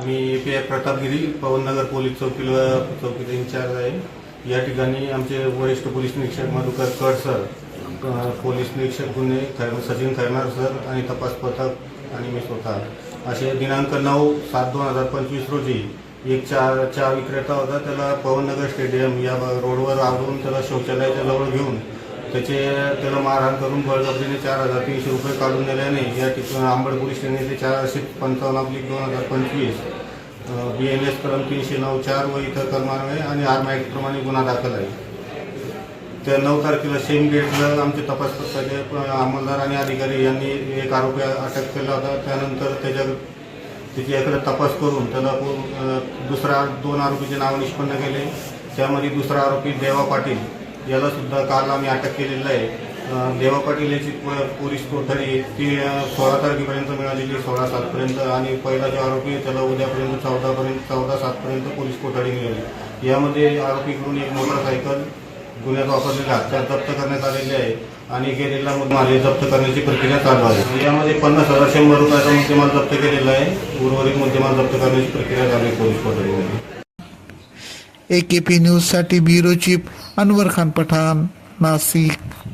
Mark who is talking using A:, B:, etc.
A: Me P I Pratapgiri Pawannagar police चौकीला चौकीचा incharge आहे. या ठिकाणी आमचे वरिष्ठ पोलीस निरीक्षक मधुकर कड सर पोलीस निरीक्षक गुन्हे खैर सचिन खैरनार सर आणि तपास पथक आणि मी स्वतः. असे दिनांक नऊ सात दोन हजार पंचवीस रोजी एक चार चहा विक्रेता होता त्याला पवननगर स्टेडियम या रोडवर आवरून त्याला शौचालयाच्या जवळ घेऊन त्याचे त्याला मारहाण करून बळजबरीने चार हजार तीनशे रुपये काढून दिल्याने या ठिकाणी आंबड पोलीस स्टेशन चारशे पंचावन्न आपली दोन हजार पंचवीस बी एन एस कलम तीनशे नऊ चार व इतर कलमान्वये आणि आर्म ॲक्टप्रमाणे गुन्हा दाखल आहे. त्या नऊ तारखेला सेम गेटला आमचे तपास पथकाचे अंमलदार आणि अधिकारी यांनी एक आरोपी अटक केला होता. त्यानंतर त्याच्या त्याच्याकडे तपास करून त्याला दुसरा दोन आरोपीचे नाव निष्पन्न केले. त्यामध्ये दुसरा आरोपी देवा पाटील याला सुद्धा काल आम्ही अटक केलेलं आहे. देवा पाटील याची पोलीस कोठडी ती सोळा तारखेपर्यंत मिळालेली सोळा सातपर्यंत. आणि पहिला जो आरोपी आहे त्याला उद्यापर्यंत चौदापर्यंत चौदा सातपर्यंत पोलीस कोठडी मिळाली यामध्ये आरोपीकडून एक मोटरसायकल गुन्ह्यात वापरलेला हत्यार जप्त करण्यात आलेले आहे. आणि गेलेला मुद्देमाल जप्त करण्याची प्रक्रिया चालू आहे. यामध्ये पन्नास हजार शंभर रुपयाचा मुद्देमाल जप्त केलेला आहे. उर्वरित मुद्देमाल जप्त करण्याची प्रक्रिया चालू आहे पोलीस कोठडीमध्ये
B: एकेपी न्यूजसाठी ब्युरो चीफ अनवर खान पठाण नाशिक